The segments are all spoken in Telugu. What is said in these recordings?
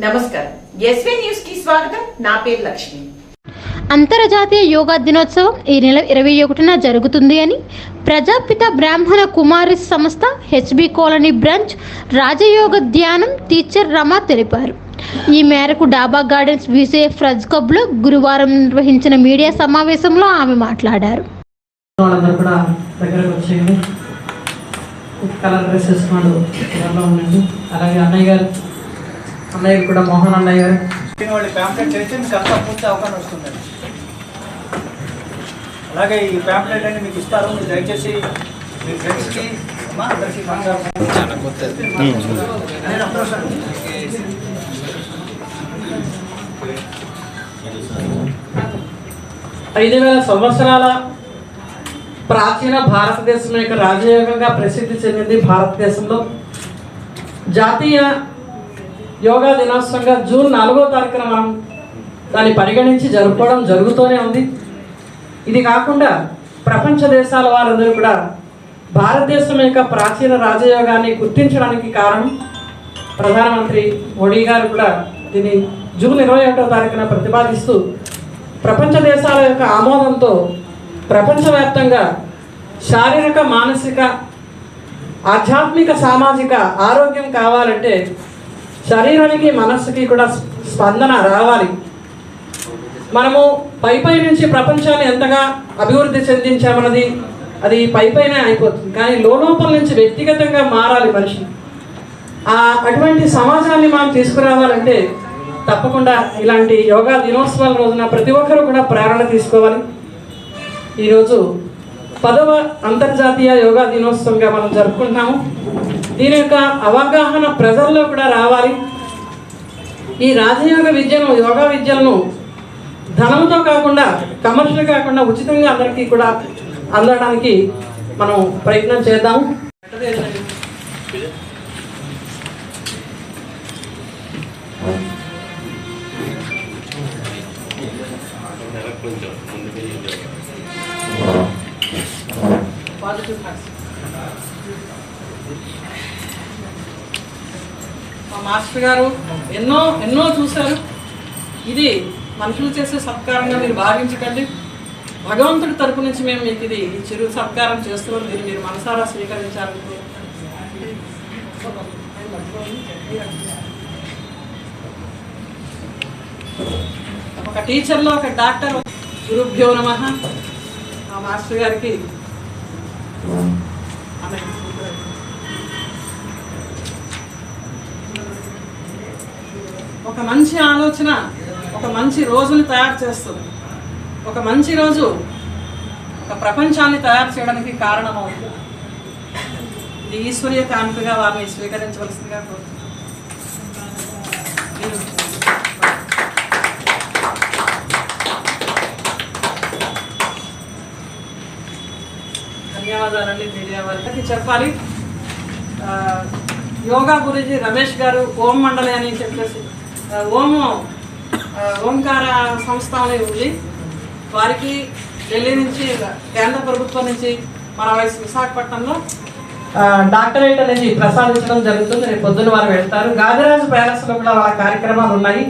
నమస్కారం. ఎస్వీ న్యూస్కి స్వాగతం. నా పేరు లక్ష్మి. అంతర్జాతీయ యోగా దినోత్సవం ఈ నెల ఇరవై ఒకటిన జరుగుతుంది అని ప్రజాపిత బ్రాహ్మణ కుమారి సంస్థ హెచ్బి కాలనీ బ్రాంచ్ రాజయోగ ధ్యానం టీచర్ రమ తెలిపారు. ఈ మేరకు డాబా గార్డెన్స్ విసిఎఫ్ రజ్ క్లబ్లో గురువారం నిర్వహించిన మీడియా సమావేశంలో ఆమె మాట్లాడారు. అలాగే అన్నయ్య గారు అన్నయ్య కూడా మోహన్ అన్నయ్య గారు. దీని వాళ్ళు ప్యాంప్లెట్ చేస్తే మీకు అంతా పూర్తి అవగాహన వస్తుందండి. అలాగే ఈ ప్యాంప్లెట్ అని మీకు ఇస్తారు మీరు దయచేసి మీ ఫ్రెండ్స్కి అందరికీ. ఐదు వేల సంవత్సరాల ప్రాచీన భారతదేశం యొక్క రాజయోగంగా ప్రసిద్ధి చెందింది భారతదేశంలో. జాతీయ యోగా దినోత్సవంగా జూన్ నాలుగో తారీఖున మనం దాన్ని పరిగణించి జరుపుకోవడం జరుగుతూనే ఉంది. ఇది కాకుండా ప్రపంచ దేశాల వారందరూ కూడా భారతదేశం యొక్క ప్రాచీన రాజయోగాన్ని గుర్తించడానికి కారణం ప్రధానమంత్రి మోడీ గారు కూడా దీన్ని జూన్ ఇరవై ఒకటో తారీఖున ప్రతిపాదిస్తూ ప్రపంచ దేశాల యొక్క ఆమోదంతో ప్రపంచవ్యాప్తంగా శారీరక మానసిక ఆధ్యాత్మిక సామాజిక ఆరోగ్యం కావాలంటే శరీరానికి మనస్సుకి కూడా స్పందన రావాలి. మనము పై పై నుంచి ప్రపంచాన్ని ఎంతగా అభివృద్ధి చెందించామన్నది అది పై పైనే అయిపోతుంది. కానీ లోపల నుంచి వ్యక్తిగతంగా మారాలి మనిషి. ఆ అటువంటి సమాజాన్ని మనం తీసుకురావాలంటే తప్పకుండా ఇలాంటి యోగా దినోత్సవాల రోజున ప్రతి ఒక్కరూ కూడా ప్రేరణ తీసుకోవాలి. ఈరోజు పదవ అంతర్జాతీయ యోగా దినోత్సవంగా మనం జరుపుకుంటున్నాము. దీని యొక్క అవగాహన ప్రజల్లో కూడా రావాలి. ఈ రాజయోగ విద్యను యోగా విద్యలను ధనంతో కాకుండా కమర్షియల్ కాకుండా ఉచితంగా అందరికీ కూడా అందడానికి మనం ప్రయత్నం చేద్దాం. పాజిటివ్ మా మాస్టర్ గారు ఎన్నో ఎన్నో చూశారు. ఇది మనుషులు చేసే సత్కారంగా మీరు భావించకండి. భగవంతుడి తరపు నుంచి మేము మీకు ఇది ఈ చిరు సత్కారం చేస్తున్నాం. దీన్ని మీరు మనసారా స్వీకరించాలని ఒక టీచర్లో ఒక డాక్టర్ గురుభ్యో నమ. మా మాస్టర్ గారికి. ఆమె ఒక మంచి ఆలోచన ఒక మంచి రోజుని తయారు చేస్తుంది. ఒక మంచి రోజు ఒక ప్రపంచాన్ని తయారు చేయడానికి కారణమవుతుంది. ఇది ఈశ్వర్య కానుకగా వారిని స్వీకరించవలసిందిగా కోరుతున్నాను. ధన్యవాదాలండి మీడియా వారికి చెప్పాలి. యోగా గురించి రమేష్ గారు ఓం మండలి అని చెప్పేసి ఓం ఓంకార సంస్థ అనేది ఉంది. వారికి ఢిల్లీ నుంచి కేంద్ర ప్రభుత్వం నుంచి మన వయసు విశాఖపట్నంలో డాక్టరేట్ అనేది ప్రసాదించడం జరుగుతుంది. రేపు పొద్దున్న వారు వెళ్తారు. గాదిరాజు ప్యాలెస్లో కూడా వాళ్ళ కార్యక్రమాలు ఉన్నాయి.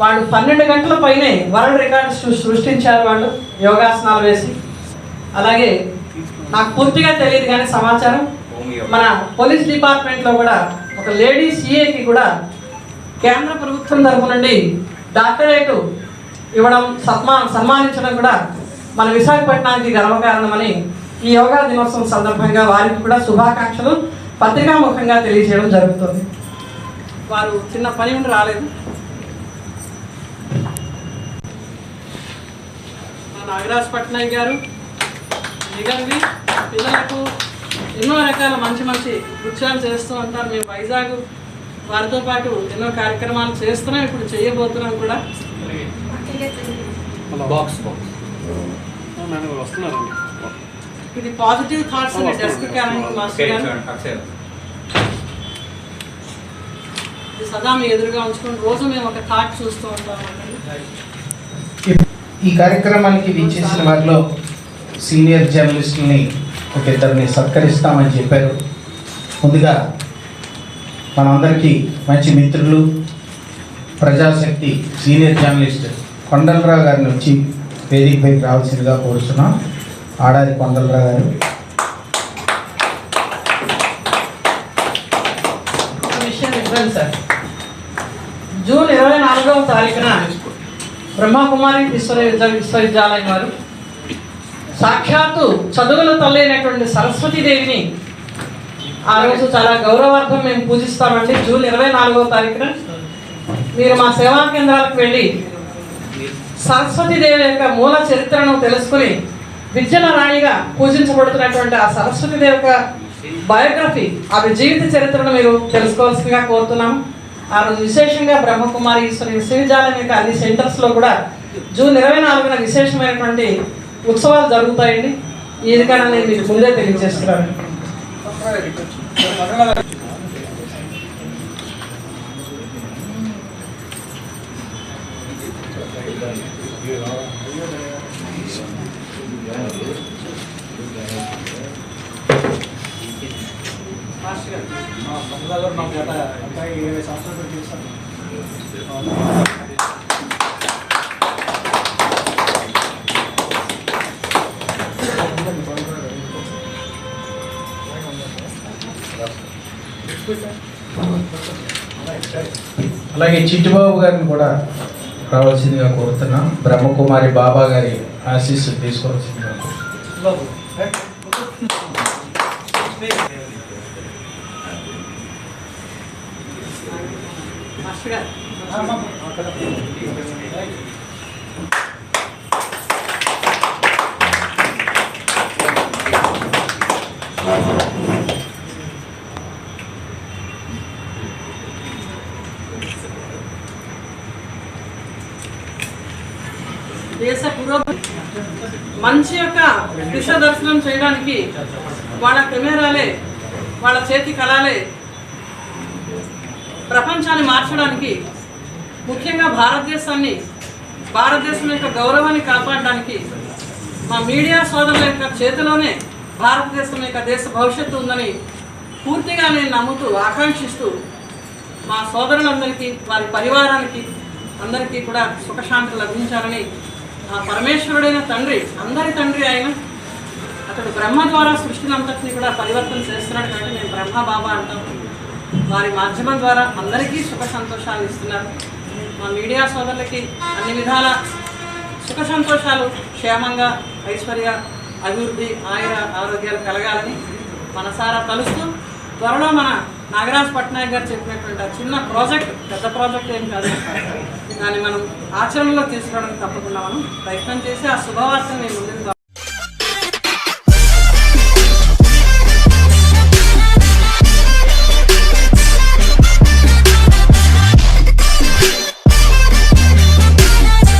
వాళ్ళు పన్నెండు గంటల పైనే వరల్డ్ రికార్డ్స్ సృష్టించారు వాళ్ళు. యోగాసనాలు వేసి. అలాగే నాకు పూర్తిగా తెలియదు కానీ సమాచారం. మన పోలీస్ డిపార్ట్మెంట్లో కూడా ఒక లేడీస్ సిఏకి కూడా కేంద్ర ప్రభుత్వం తరపు నుండి డాక్టరేట్ ఇవ్వడం సన్మా సన్మానించడం కూడా మన విశాఖపట్నానికి గర్వకారణమని ఈ యోగా దినోత్సవం సందర్భంగా వారికి కూడా శుభాకాంక్షలు. పత్రికాముఖంగా తెలియజేయడం జరుగుతుంది. వారు చిన్న పని ఉండి రాలేదు. నాగరాజ్ పట్నాయక్ గారు నిగర్వి పిల్లలకు ఎన్నో రకాల మంచి మంచి నృత్యాలు చేస్తూ ఉంటారు. మేము వైజాగ్ వారితో పాటు ఎన్నో కార్యక్రమాలు చేస్తున్నాం ఇప్పుడు చేయబోతున్నాం కూడా. బాక్స్ బాక్స్ మేడం వస్తున్నారండి ఇది పాజిటివ్ థాట్స్ అండి డెస్క్ మాస్టర్ ఇది సదా మీ ఎదురుగా ఉంచుకొని రోజు మేము ఒక థాట్ చూస్తూ ఉంటామండి ఈ కార్యక్రమానికి విచ్చేసిన వారిలో సీనియర్ జర్నలిస్టుల్ని ఒక ఇద్దరిని సత్కరిస్తామని చెప్పారు. ముందుగా మనందరికీ మంచి మిత్రులు ప్రజాశక్తి సీనియర్ జర్నలిస్ట్ కొండలరావు గారిని వచ్చి వేదికపైకి రావాల్సిందిగా కోరుతున్నాం ఆడారి కొండలరావు గారు. విషయం సార్. జూన్ ఇరవై నాలుగవ తారీఖున బ్రహ్మకుమారి విశ్వవిద్యాలయం వారు సాక్షాత్తు చదువుల తల్లి అయినటువంటి సరస్వతీదేవిని ఆ రోజు చాలా గౌరవార్థం మేము పూజిస్తామండి. జూన్ ఇరవై నాలుగో తారీఖున మీరు మా సేవా కేంద్రాలకు వెళ్ళి సరస్వతీదేవి యొక్క మూల చరిత్రను తెలుసుకుని విద్యల రాయిగా పూజించబడుతున్నటువంటి ఆ సరస్వతీదేవి యొక్క బయోగ్రఫీ ఆమె జీవిత చరిత్రను మీరు తెలుసుకోవాల్సిందిగా కోరుతున్నాం ఆ రోజు విశేషంగా బ్రహ్మకుమారి ఈశ్వరి విశ్వవిద్యాలయం యొక్క అన్ని సెంటర్స్లో కూడా జూన్ ఇరవై నాలుగున విశేషమైనటువంటి ఉత్సవాలు జరుగుతాయండి. ఇది కానీ నేను మీకు ముందే తెలియజేస్తున్నాను. మా పండుగలో మాకు గత అబ్బాయి ఇరవై సంవత్సరాలు పెట్టి అలాగే చిట్టిబాబు గారిని కూడా రావాల్సిందిగా కోరుతున్నాం. బ్రహ్మకుమారి బాబా గారి ఆశీస్సు తీసుకోవాల్సిందిగా మాస్టర్ గారు దేశ పురోగతి మంచి యొక్క దిశ దర్శనం చేయడానికి వాళ్ళ కెమెరాలే వాళ్ళ చేతి కళాలే ప్రపంచాన్ని మార్చడానికి ముఖ్యంగా భారతదేశాన్ని భారతదేశం యొక్క గౌరవాన్ని కాపాడడానికి మా మీడియా సోదరుల యొక్క చేతిలోనే భారతదేశం యొక్క దేశ భవిష్యత్తు ఉందని పూర్తిగా నేను నమ్ముతూ ఆకాంక్షిస్తూ మా సోదరులందరికీ వారి పరివారానికి అందరికీ కూడా సుఖశాంతి లభించాలని ఆ పరమేశ్వరుడైన తండ్రి అందరి తండ్రి ఆయన అతడు బ్రహ్మ ద్వారా సృష్టిని అంతటిని కూడా పరివర్తన చేస్తున్నాడు కాబట్టి నేను బ్రహ్మ బాబా అంటాం. వారి మాధ్యమం ద్వారా అందరికీ సుఖ సంతోషాలు ఇస్తున్నారు. మా మీడియా సోదరులకి అన్ని విధాల సుఖ సంతోషాలు క్షేమంగా ఐశ్వర్య అభివృద్ధి ఆయుర ఆరోగ్యాలు కలగాలని మనసారా కలుస్తూ త్వరలో మన నాగరాజ్ పట్నాయక్ గారు చెప్పినటువంటి ఆ చిన్న ప్రాజెక్ట్ పెద్ద ప్రాజెక్ట్ ఏం కాదు. దాన్ని మనం ఆచరణలో తీసుకురావడానికి తప్పకుండా మనం ప్రయత్నం చేసి ఆ శుభవార్తను నేను ముందుకు